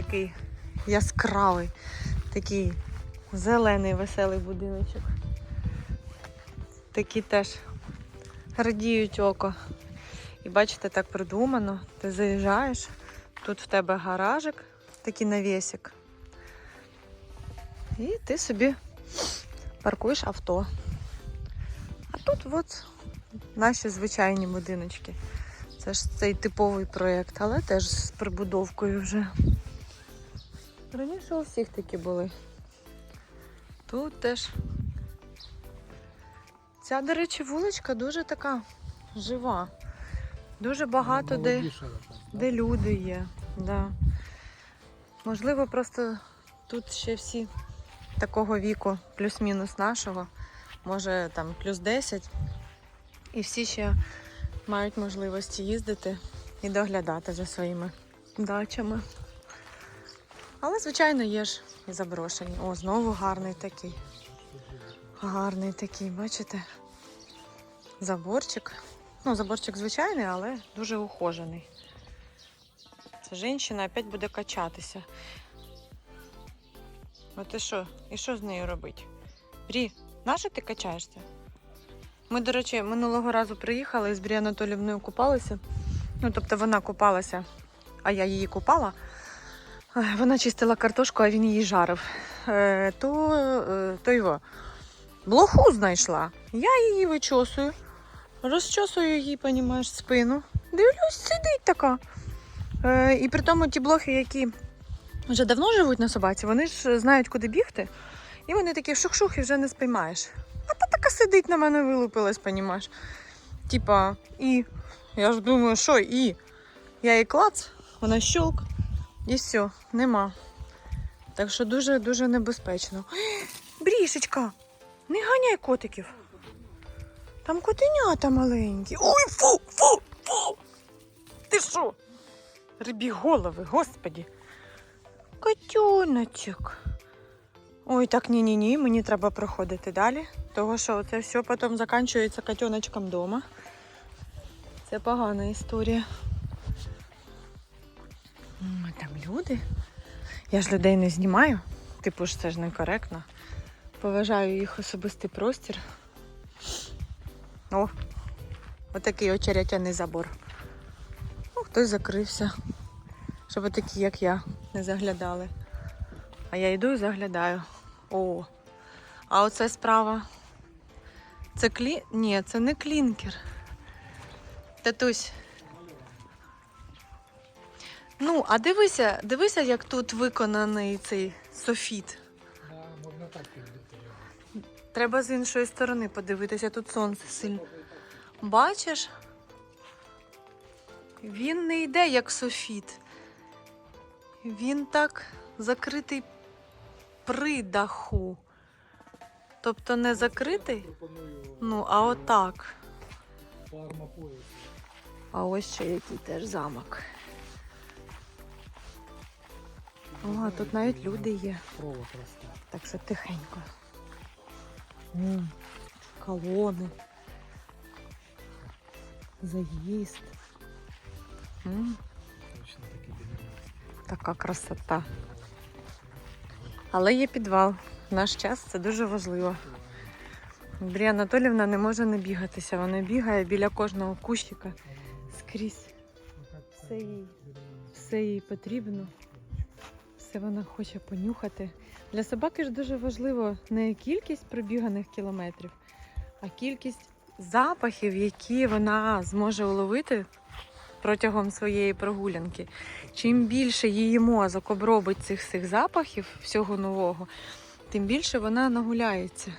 Який яскравий, такий зелений веселий будиночок. Такі теж радіють око. І бачите, так придумано. Ти заїжджаєш, тут в тебе гаражик, такий навісик. І ти собі паркуєш авто. А тут от наші звичайні будиночки. Це ж цей типовий проєкт, але теж з прибудовкою вже. Раніше у всіх такі були. Тут теж. Ця, до речі, вуличка дуже така жива. Дуже багато де, де люди є. Да. Можливо, просто тут ще всі такого віку, плюс-мінус нашого, може там плюс 10. І всі ще мають можливості їздити і доглядати за своїми дачами. Але, звичайно, є ж і заброшені. О, знову гарний такий. Гарний такий, бачите? Заборчик. Ну, заборчик звичайний, але дуже ухожений. Ця жінка опять буде качатися. А ти що? І що з нею робити? Брі, нащо ти качаєшся? Ми, до речі, минулого разу приїхали і з Брі Анатолівною купалися. Ну, тобто вона купалася, а я її купала. Е, Вона чистила картошку, а він її жарив. Е, То, е, то його блоху знайшла. Я її вичосую, розчосую їй, понімаєш, спину. Дивлюсь, сидить така. І при тому ті блохи, які вже давно живуть на собаці, вони ж знають, куди бігти. І вони такі шух-шух і вже не спіймаєш. А та така сидить на мене вилупилась, понімаєш. Типа, і я ж думаю, що і? Я їй клац, вона щелк, і все, нема. Так що дуже-дуже небезпечно. Брішечка, не ганяй котиків. Там котенята маленькі. Ой, фу, фу, фу. Ти що? Рибі голови, господі. Котюночок. Ой, так ні-ні-ні, мені треба проходити далі. Того, що це все потім закінчується котеночком вдома. Це погана історія. Там люди. Я ж людей не знімаю. Типу ж це ж некоректно. Поважаю їх особистий простір. О, отакий очеретяний забор. Ну, хтось закрився. Щоб такі, як я, не заглядали. А я йду і заглядаю. О. А оце справа. Це клі... Ні, це не клінкер. Татусь. Ну, а дивися, дивися, як тут виконаний цей софіт. Можна так його. Треба з іншої сторони подивитися, тут сонце сильно. Бачиш? Він не йде як софіт. Він так закритий при даху. Тобто не закритий, ну, а отак. А ось ще який теж замок. О, тут навіть люди є. Так що тихенько. М, Колони. Заїзд. М, Точно такі. Така красота. Але є підвал. В наш час це дуже важливо. Андрія Анатолівна не може не бігатися. Вона бігає біля кожного кущика скрізь. Все їй, все їй потрібно. Все вона хоче понюхати. Для собаки ж дуже важливо не кількість пробіганих кілометрів, а кількість запахів, які вона зможе уловити протягом своєї прогулянки. Чим більше її мозок обробить цих всіх запахів всього нового, тим більше вона нагуляється.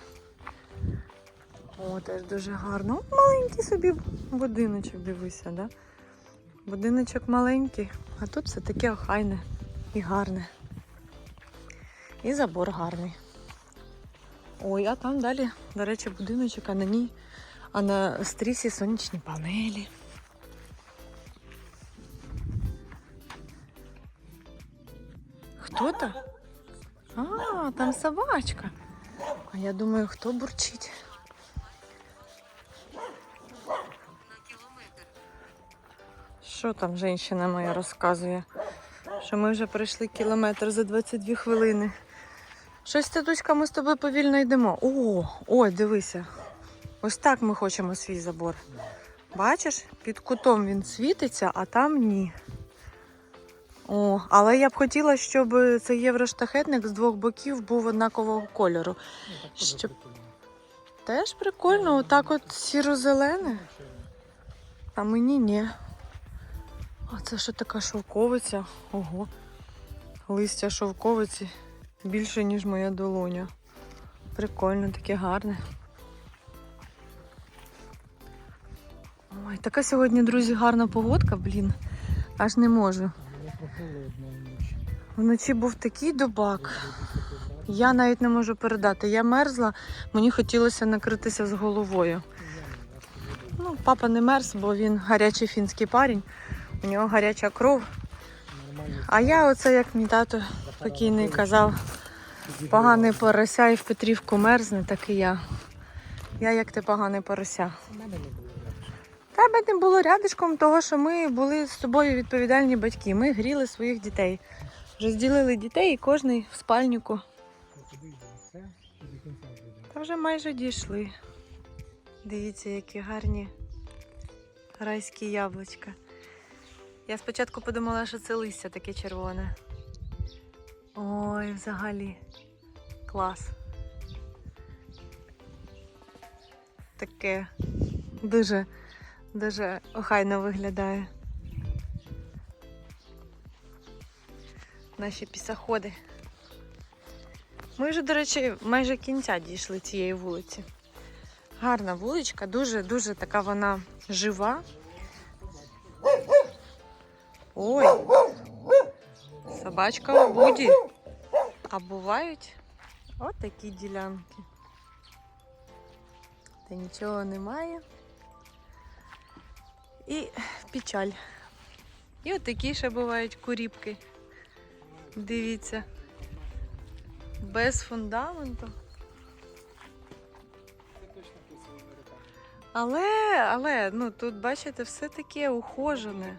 О, теж дуже гарно. О, Маленький собі будиночок, дивися, да? Будиночок маленький, а тут все таке охайне і гарне. І забор гарний. Ой, а там далі, до речі, будиночок, а на ній, а на стрісі сонячні панелі. Хто там? А, там собачка. А я думаю, хто бурчить? Що там жінка моя розказує? що ми вже пройшли кілометр за 22 хвилини. Щось Татуська, ми з тобою повільно йдемо. О, ой, дивися. Ось так ми хочемо свій забор. Бачиш, під кутом він світиться, а там ні. О, але я б хотіла, щоб цей євроштахетник з двох боків був однакового кольору. Ну, теж Щоб- прикольно. Теж прикольно, отак от сіро-зелене. А мені ні. А це що така шовковиця? Ого. Листя шовковиці більше, ніж моя долоня. Прикольно, таке гарне. Ой, така сьогодні, друзі, гарна погодка, блін. Аж не можу. Вночі. Був такий дубак. Я навіть не можу передати. Я мерзла, мені хотілося накритися з головою. Ну, папа не мерз, бо він гарячий фінський парень. У нього гаряча кров. А я оце, як мій тато покійний казав, поганий порося і в Петрівку мерзне, так і я. Я як ти поганий порося. Тебе не було рядишком того, що ми були з тобою відповідальні батьки. Ми гріли своїх дітей. Розділили дітей і кожний в спальнику. Та вже майже дійшли. Дивіться, які гарні райські яблучка. Я спочатку подумала, що це листя таке червоне. Ой, взагалі. Клас. Таке дуже, дуже охайно виглядає. Наші пісоходи. Ми вже, до речі, майже кінця дійшли цієї вулиці. Гарна вуличка, дуже-дуже така вона жива. Ой, собачка у буді. А бувають от такі ділянки. Та нічого немає. І печаль. І от такі ще бувають куріпки. Дивіться. Без фундаменту. Але, але, ну тут бачите, все таке ухожене,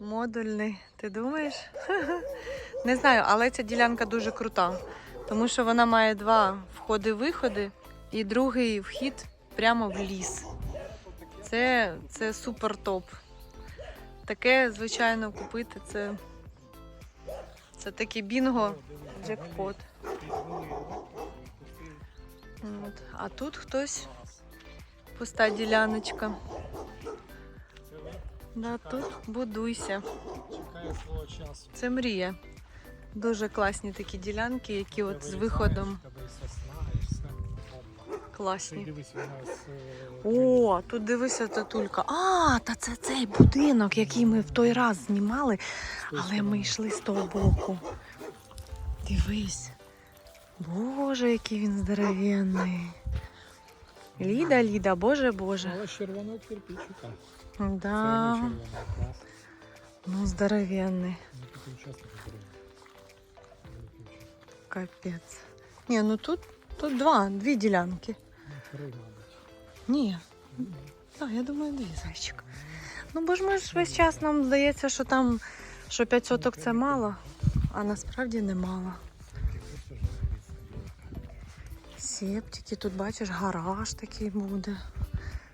модульний. Ти думаєш? Не знаю, але ця ділянка дуже крута, тому що вона має два входи-виходи і другий вхід прямо в ліс. Це, це супер топ. Таке, звичайно, купити це, це таке бінго, джекпот. От. А тут хтось пуста діляночка. Да, тут будуйся. чекає свого часу. Це мрія. Дуже класні такі ділянки, які от з виходом класні. е, О, тут дивися татулька. А, та це цей будинок, який ми в той раз знімали, але ми йшли з того боку. Дивись. Боже, який він здоровенний. Ліда, Ліда, боже, боже. Але червоного кирпичика. Да, Це не клас. ну здоровенний. Ну. Капець. Ні, ну тут, тут два, дві ділянки. Ну, три, мабуть. Ні. Так, я думаю, дві зайчик. Ну бо ж ми ж весь час нам здається, що там що 5 соток це мало, а насправді не мало. Септики, тут бачиш, гараж такий буде.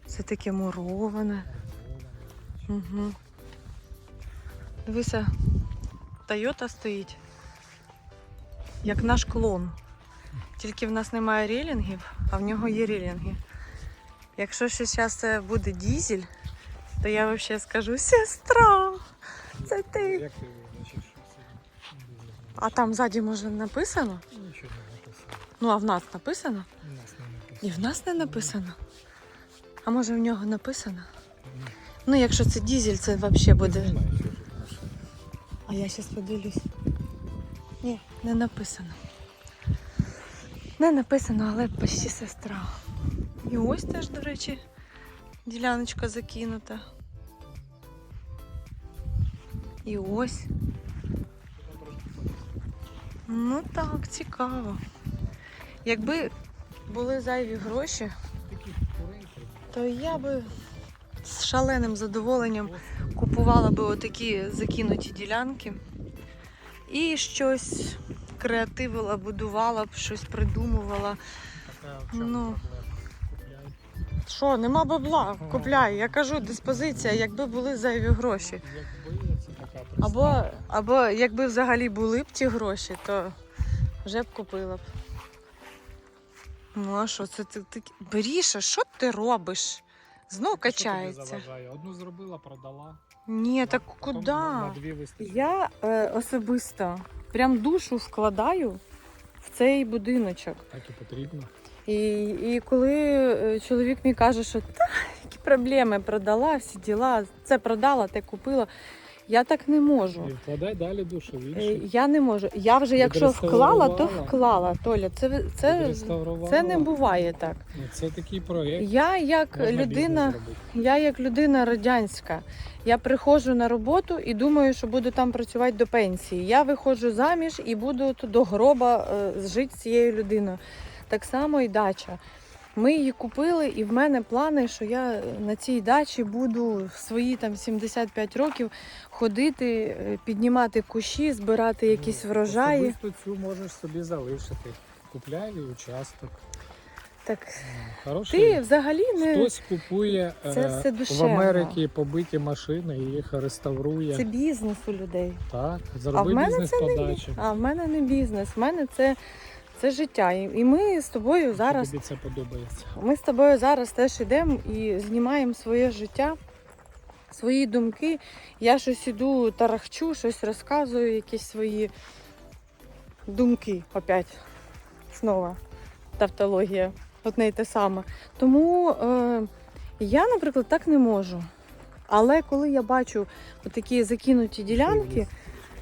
Це таке муроване. Угу. Дивися, Тойота стоїть. Як наш клон. Тільки в нас немає релінгів, а в нього є релінги. Якщо ще зараз це буде дізель, то я взагалі скажу сестра, це ти. А там ззаді може написано? Нічого не написано. Ну, а в нас написано? У нас не написано. І в нас не написано. А може в нього написано? Ну, якщо це дізель, це взагалі буде. А я зараз подивлюсь. Ні, не написано. Не написано, але почти сестра. І ось теж, до речі, діляночка закинута. І ось. Ну так, цікаво. Якби були зайві гроші, то я би з шаленим задоволенням купувала би отакі закинуті ділянки і щось креативила, будувала б, щось придумувала. Ну. Що, нема бабла, купляй. Я кажу, диспозиція, якби були зайві гроші. Або, або якби взагалі були б ті гроші, то вже б купила б. Ну а що, це ти. Беріша, що ти робиш? Знов качається. Одну зробила, продала. Ні, так куди? Я е, особисто прям душу вкладаю в цей будиночок. Так і потрібно. І, і коли е, чоловік мені каже, що та, які проблеми продала, всі діла, це продала, те купила. Я так не можу. І вкладай далі душу в Е. Я не можу. Я вже якщо вклала, то вклала. Толя, це, це, це не буває так. Ну, Це такий проєкт. Я як Можна людина, я як людина радянська. Я приходжу на роботу і думаю, що буду там працювати до пенсії. Я виходжу заміж і буду до гроба е, жити з цією людиною. Так само і дача. Ми її купили, і в мене плани, що я на цій дачі буду в свої там 75 років ходити, е, піднімати кущі, збирати якісь Ну, врожаї. Особисто цю можеш собі залишити. Купляй участок. Так Ну, Хороший. ти взагалі не Хтось купує Це е, все в. Америці побиті машини і їх реставрує. це бізнес у людей. Так, А в мене бізнес це не подачі. А в мене не бізнес, в мене це, це життя. І і ми з тобою зараз, Тобі це подобається. ми з тобою зараз теж йдемо і знімаємо своє життя, свої думки. Я щось іду, тарахчу, щось розказую, якісь свої думки опять. Знову тавтологія, одне й те саме. Тому е, я, наприклад, так не можу. Але коли я бачу такі закинуті ділянки,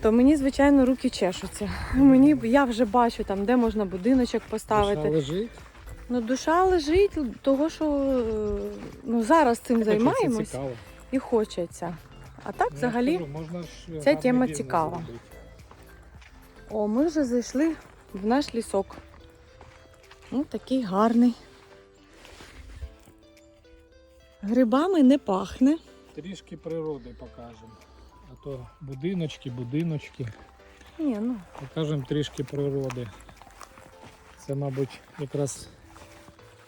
то мені, звичайно, руки чешуться. Мені я вже бачу там, де можна будиночок поставити. Душа лежить. Ну, душа лежить, того, що е, ну, зараз цим займаємось і хочеться. А так, Ну, взагалі, ж ця тема цікава. о, ми вже зайшли в наш лісок. Ну, такий гарний. Грибами не пахне. Трішки природи покажемо. То будиночки, будиночки. Ні, ну, Покажемо трішки природи. Це, мабуть, якраз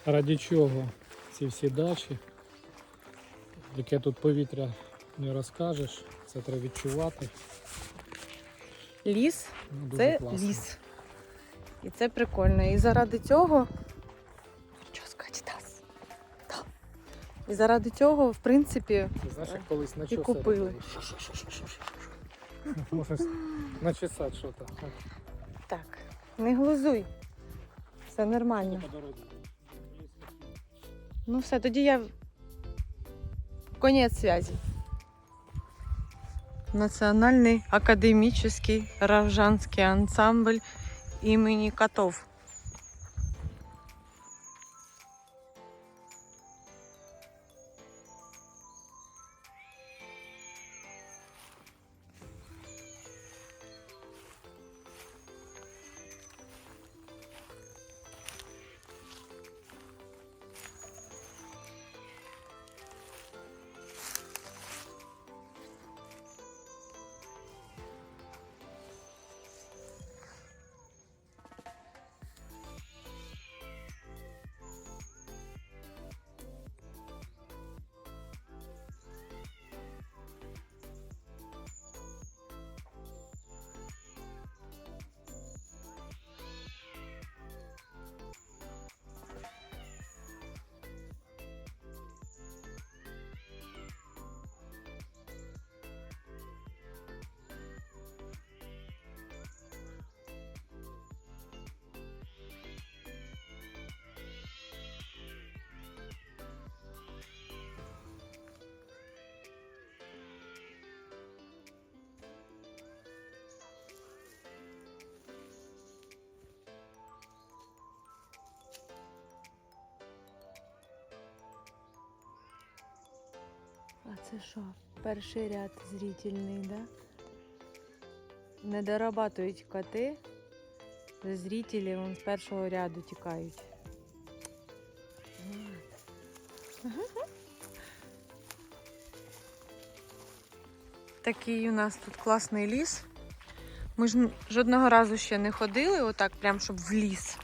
раді чого ці всі дачі. Яке тут повітря не розкажеш, це треба відчувати. ліс Ну, це класно. ліс. І це прикольно. І заради цього. І заради цього, в принципі, знаєш, як колись на І купили. Можеш начесати що там. так, не глузуй. Все нормально. Ну все, тоді я. Конець связи. Національний академічний равжанський ансамбль імені Котов. А це що? Перший ряд зрительний, да? Не дорабатують коти. Зрителі вон з першого ряду тікають. Такий у нас тут класний ліс. Ми ж жодного разу ще не ходили, отак, прям щоб в ліс.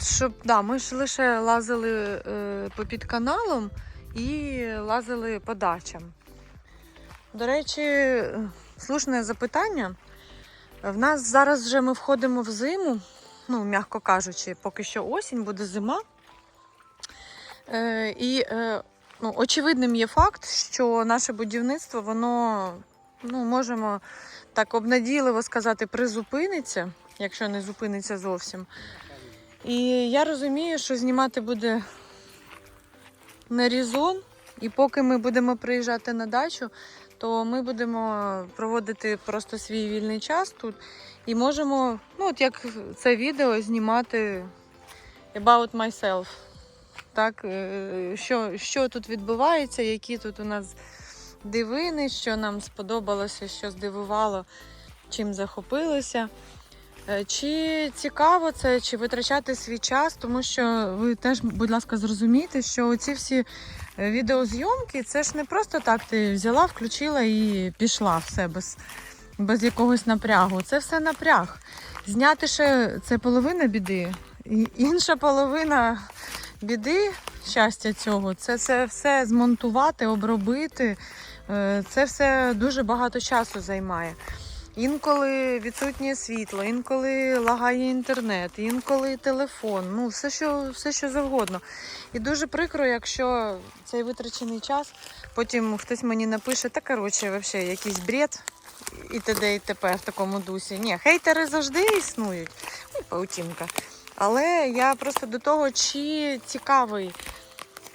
Щоб, да, ми ж лише лазили е, по під каналом і лазили по дачам. До речі, слушне запитання. В нас зараз вже ми входимо в зиму, ну, м'яко кажучи, поки що осінь, буде зима. Е, і е, ну, очевидним є факт, що наше будівництво, воно, ну, можемо так обнадійливо сказати, призупиниться, якщо не зупиниться зовсім. І я розумію, що знімати буде на різон, і поки ми будемо приїжджати на дачу, то ми будемо проводити просто свій вільний час тут і можемо, ну от як це відео, знімати about myself. Так, е, що, що тут відбувається, які тут у нас дивини, що нам сподобалося, що здивувало, чим захопилися. Е, Чи цікаво це, чи витрачати свій час, тому що ви теж, будь ласка, зрозумієте, що ці всі е, відеозйомки це ж не просто так ти взяла, включила і пішла все без, без якогось напрягу. Це все напряг. Зняти ще це половина біди, і інша половина біди щастя цього це, це все змонтувати, обробити. Е, Це все дуже багато часу займає. Інколи відсутнє світло, інколи лагає інтернет, інколи телефон, ну все що, все, що завгодно. І дуже прикро, якщо цей витрачений час, потім хтось мені напише, та коротше, взагалі якийсь бред і т.д. і т.п. в такому дусі. Ні, хейтери завжди існують, ну, паутінка. Але я просто до того, чи цікавий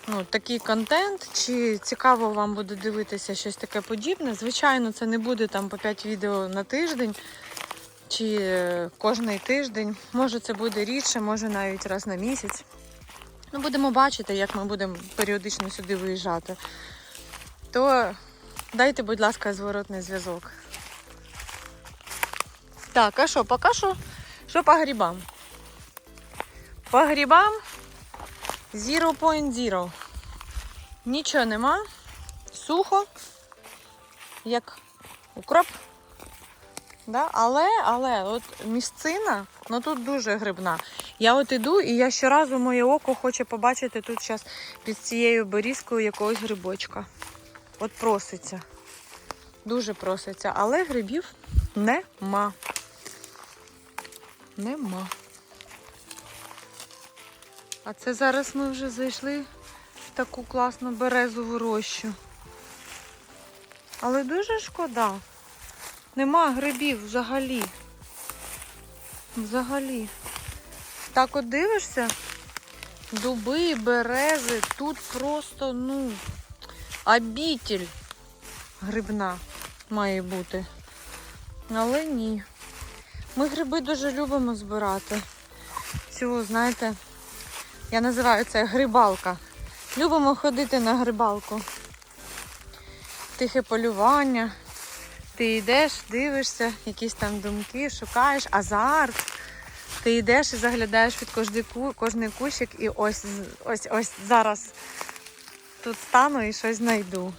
ну, такий контент, чи цікаво вам буде дивитися щось таке подібне. Звичайно, це не буде там по 5 відео на тиждень чи е, кожний тиждень. Може, це буде рідше, може навіть раз на місяць. Ну, будемо бачити, як ми будемо періодично сюди виїжджати. То дайте, будь ласка, зворотний зв'язок. Так, а що, поки що? Що по грибам? По грибам 0.0. Нічого нема. Сухо, як укроп. Да? Але, але, от місцина, ну тут дуже грибна. Я от іду, і я щоразу моє око хоче побачити тут зараз під цією борізкою якогось грибочка. От проситься. Дуже проситься. Але грибів нема. Нема. А це зараз ми вже зайшли в таку класну березову рощу. Але дуже шкода. Нема грибів взагалі. Взагалі. Так от дивишся, дуби, берези, тут просто, ну, обітель грибна має бути. Але ні. Ми гриби дуже любимо збирати. Цю, знаєте, я називаю це грибалка. Любимо ходити на грибалку. Тихе полювання. Ти йдеш, дивишся, якісь там думки, шукаєш, азарт. Ти йдеш і заглядаєш під кожний, кущик і ось, ось, ось зараз тут стану і щось знайду.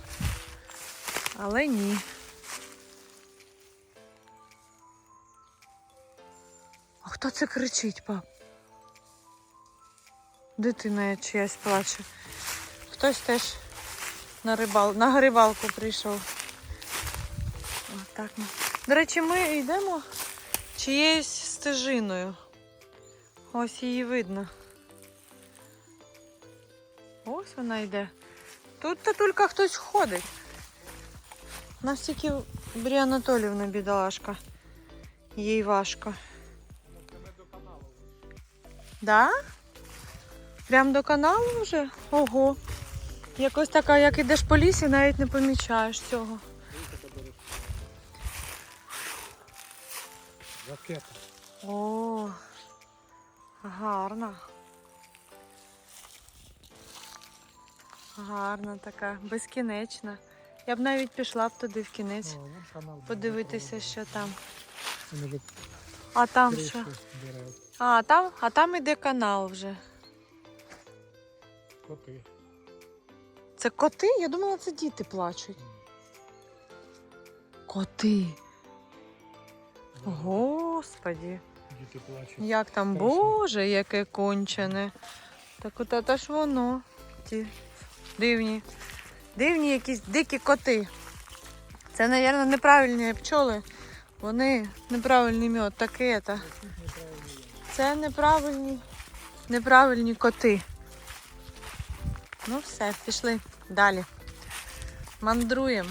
Але ні. А хто це кричить, пап? Дитина чиясь плаче. Хтось теж на, рибал... на грибалку прийшов. Отак. До речі, ми йдемо чиєюсь стежиною. Ось її видно. Ось вона йде. Тут то тільки хтось ходить. У нас тільки Брія Анатолівна бідолашка. Їй важко. Да? Прям до каналу вже? Ого. Якось така, як ідеш по лісі, навіть не помічаєш цього. Ракета. О, гарна. Гарна така, безкінечна. Я б навіть пішла б туди в кінець, канал. подивитися, що там. А там що? А, там, а там іде канал вже. Коти. Це коти? Я думала, це діти плачуть. Коти. Господі. Діти плачуть. Як там, Страшно. боже, яке кончене. Так от це ж воно. Ті дивні. Дивні якісь дикі коти. Це, мабуть, неправильні пчоли. Вони неправильний мед, таке. Це неправильні, неправильні коти. Ну все, пішли далі. Мандруємо.